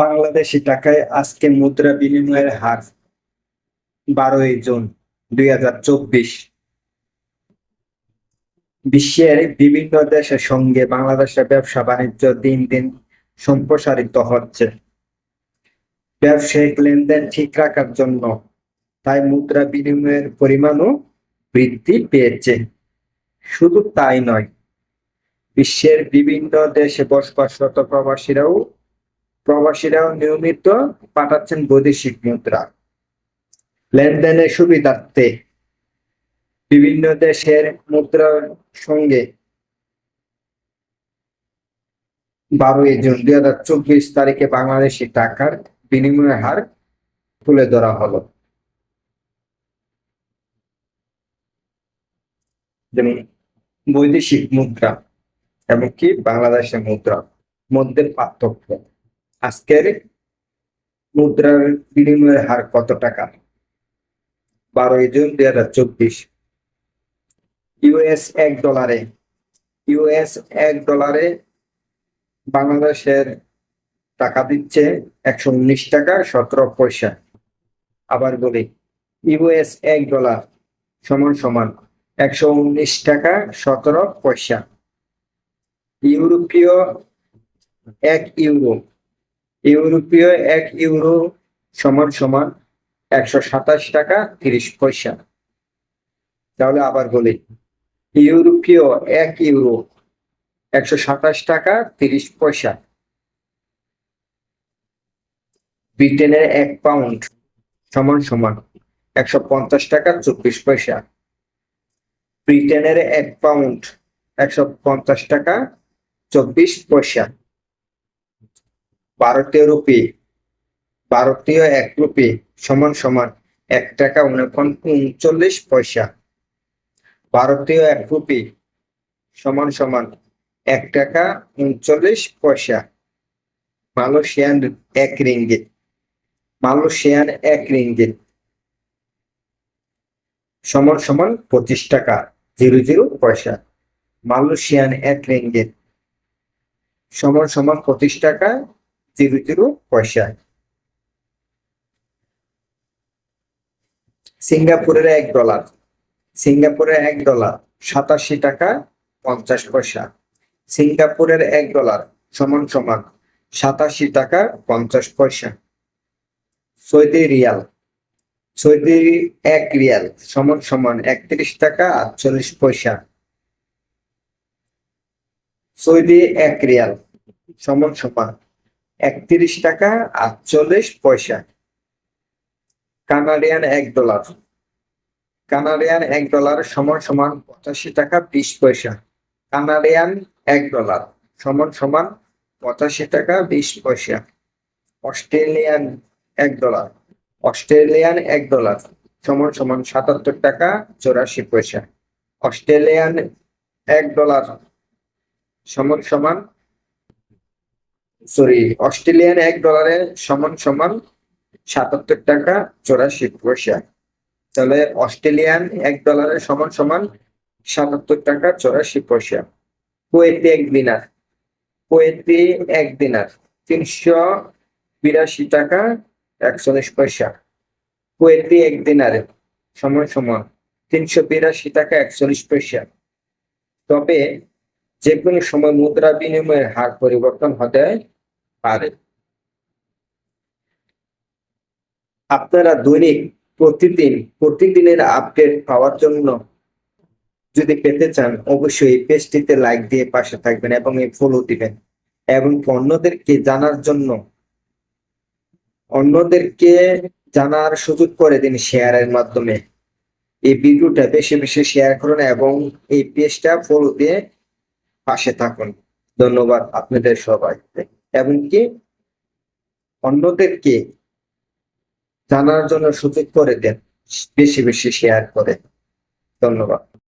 বাংলাদেশি টাকায় আজকে মুদ্রা বিনিময়ের হার বারোই জুন দুই হাজার চব্বিশ। বিশ্বের বিভিন্ন দেশের সঙ্গে বাংলাদেশের ব্যবসা বাণিজ্য দিন দিন সম্প্রসারিত হচ্ছে। ব্যবসায়িক লেনদেন ঠিক রাখার জন্য তাই মুদ্রা বিনিময়ের পরিমাণও বৃদ্ধি পেয়েছে। শুধু তাই নয়, বিশ্বের বিভিন্ন দেশে বসবাসরত প্রবাসীরাও প্রবাসীরাও নিয়মিত পাঠাচ্ছেন বৈদেশিক মুদ্রা। লেনদেনের সুবিধার্থে বিভিন্ন দেশের মুদ্রার সঙ্গে বারোই জুন দুই হাজার চব্বিশ তারিখে বাংলাদেশি টাকার বিনিময় হার তুলে ধরা হলো। বৈদেশিক মুদ্রা, এমনকি বাংলাদেশের মুদ্রা মধ্যে পার্থক্য। আজকের মুদ্রার বিনিময়ের হার কত টাকা? বারোই জুন দুই হাজার চব্বিশ। ইউএস এক ডলারে। ইউএস এক ডলারে বাংলাদেশের টাকা দিচ্ছে একশো উনিশ টাকা, সতেরো পয়সা। আবার বলি, ইউএস এক ডলার সমান সমান একশো উনিশ টাকা, সতেরো পয়সা। ইউরোপীয় এক ইউরো। ইউরোপীয় এক ইউরো সমান সমান একশো সাতাশ টাকা তিরিশ পয়সা। তাহলে আবার বলি, ইউরোপীয় এক ইউরো একশো সাতাশ টাকা তিরিশ পয়সা। ব্রিটেনের এক পাউন্ড সমান সমান একশো পঞ্চাশ টাকা চব্বিশ পয়সা। ব্রিটেনের এক পাউন্ড একশো পঞ্চাশ টাকা চব্বিশ পয়সা। ভারতীয় রুপি ভারতীয় এক রুপি সমান সমান এক টাকা উনচল্লিশ পয়সা। ভারতীয় এক রুপি সমান সমান এক টাকা উনচল্লিশ পয়সা। মালয়েশিয়ান এক রিঙ্গিত, মালয়েশিয়ান এক রিঙ্গিত সমান সমান পঁচিশ টাকা জিরো জিরো পয়সা। মালয়েশিয়ান এক রিঙ্গিত সমান সমান পঁচিশ টাকা জিরো জিরো পয়সা সিঙ্গাপুরের এক ডলার। সিঙ্গাপুরের এক ডলার, সাতাশি টাকা পঞ্চাশ পয়সা। সিঙ্গাপুরের এক ডলার, সমান সমান সাতাশি টাকা পঞ্চাশ পয়সা। Saudi Real. সৌদি এক রিয়াল, সমান সমান একত্রিশ টাকা আটচল্লিশ পয়সা। সৌদি এক রিয়াল, সমান সমান একত্রিশ টাকা, আটচল্লিশ পয়সা। কানাডিয়ান এক ডলার। কানাডিয়ান এক ডলার সমান সমান পঁচাশি টাকা, বিশ পয়সা। কানাডিয়ান এক ডলার সমান সমান পঁচাশি টাকা, বিশ পয়সা। অস্ট্রেলিয়ান এক ডলার। অস্ট্রেলিয়ান এক ডলার সমান সমান সাতাত্তর টাকা, চৌরাশি পয়সা। অস্ট্রেলিয়ান এক ডলার সমান সমান সরি অস্ট্রেলিয়ান এক ডলারে সমান সমান সাতাত্তর টাকা চৌরাশি পয়সা। তাহলে অস্ট্রেলিয়ান এক ডলারের সমান সমান সাতাত্তর টাকা চৌরাশি পয়সা। কুয়েতি এক দিনার কুয়েতি এক দিনার তিনশো বিরাশি টাকা একচল্লিশ পয়সা। কুয়েতি এক দিনারে সমান সমান তিনশো বিরাশি টাকা একচল্লিশ পয়সা। তবে যে কোনো সময় মুদ্রা বিনিময়ের হার পরিবর্তন হতে পারে। আপনারা দৈনিক, প্রতিদিন, প্রতিদিনের আপডেট পাওয়ার জন্য যদি পেতে চান, অবশ্যই পেজটিতে লাইক দিয়ে পাশে থাকবেন এবং এই ফলো দিবেন এবং অন্যদেরকে জানার জন্য, অন্যদেরকে জানার সুযোগ করে দিন শেয়ারের মাধ্যমে। এই ভিডিওটা বেশি বেশি শেয়ার করুন এবং এই পেজটা ফলো দিয়ে পাশে থাকুন। ধন্যবাদ আপনাদের সবাই। এমনকি অন্যদেরকে জানার জন্য সুযোগ করে দেন। বেশি বেশি শেয়ার করে। ধন্যবাদ।